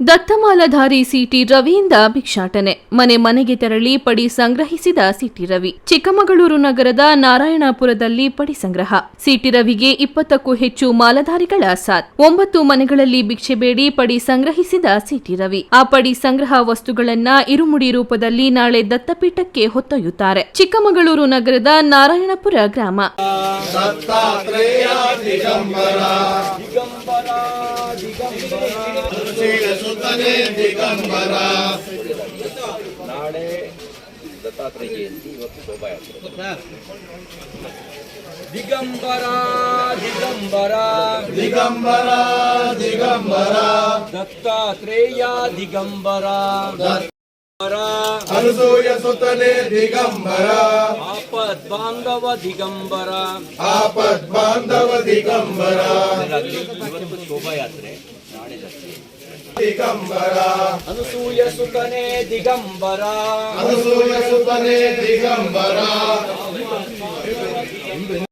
ದತ್ತಮಾಲಧಾರಿ city ರವಿಯಿಂದ ಭಿಕ್ಷಾಟನೆ. ಮನೆ ಮನೆಗೆ ತೆರಳಿ ಪಡಿ ಸಂಗ್ರಹಿಸಿದ ಸಿಟಿ ರವಿ. ಚಿಕ್ಕಮಗಳೂರು ನಗರದ ನಾರಾಯಣಪುರದಲ್ಲಿ ಪಡಿ ಸಂಗ್ರಹ. ಸಿಟಿ ರವಿಗೆ ಇಪ್ಪತ್ತಕ್ಕೂ ಹೆಚ್ಚು ಮಾಲಧಾರಿಗಳ ಸಾಥ್. ಒಂಬತ್ತು ಮನೆಗಳಲ್ಲಿ ಭಿಕ್ಷೆ ಬೇಡಿ ಪಡಿ ಸಂಗ್ರಹಿಸಿದ ಸಿಟಿ ರವಿ. ಆ ಪಡಿ ಸಂಗ್ರಹ ವಸ್ತುಗಳನ್ನ ಇರುಮುಡಿ ರೂಪದಲ್ಲಿ ನಾಳೆ ದತ್ತಪೀಠಕ್ಕೆ ಹೊತ್ತೊಯ್ಯುತ್ತಾರೆ. ಚಿಕ್ಕಮಗಳೂರು ನಗರದ ನಾರಾಯಣಪುರ ಗ್ರಾಮ. ಸುತನೆ ದಿಗಂಬರ. ನಾಳೆ ದತ್ತಾತ್ರೇಯ ಜಯಂತಿ ಇವತ್ತು ಶೋಭಾಯಾತ್ರೆ. ದಿಗಂಬರ ದಿಗಂಬರ. ದಿಗಂಬರ ದಿಗಂಬರ. ದತ್ತಾತ್ರೇಯ ದಿಗಂಬರ. ಅನಸೂಯ ಸುತನೆ ದಿಗಂಬರ. ಆಪದ್ ಬಾಂಧವ ದಿಗಂಬರ ಆಪದ್ ಬಾಂಧವ ದಿಗಂಬರ ಇವತ್ತು ಶೋಭಾಯಾತ್ರೆ ನಾಳೆ ದಿಗಂಬರ. ಅನುಸೂಯ ಸುತನೆ ದಿಗಂಬರ. ಅನುಸೂಯ ಸುತನೆ ದಿಗಂಬರ.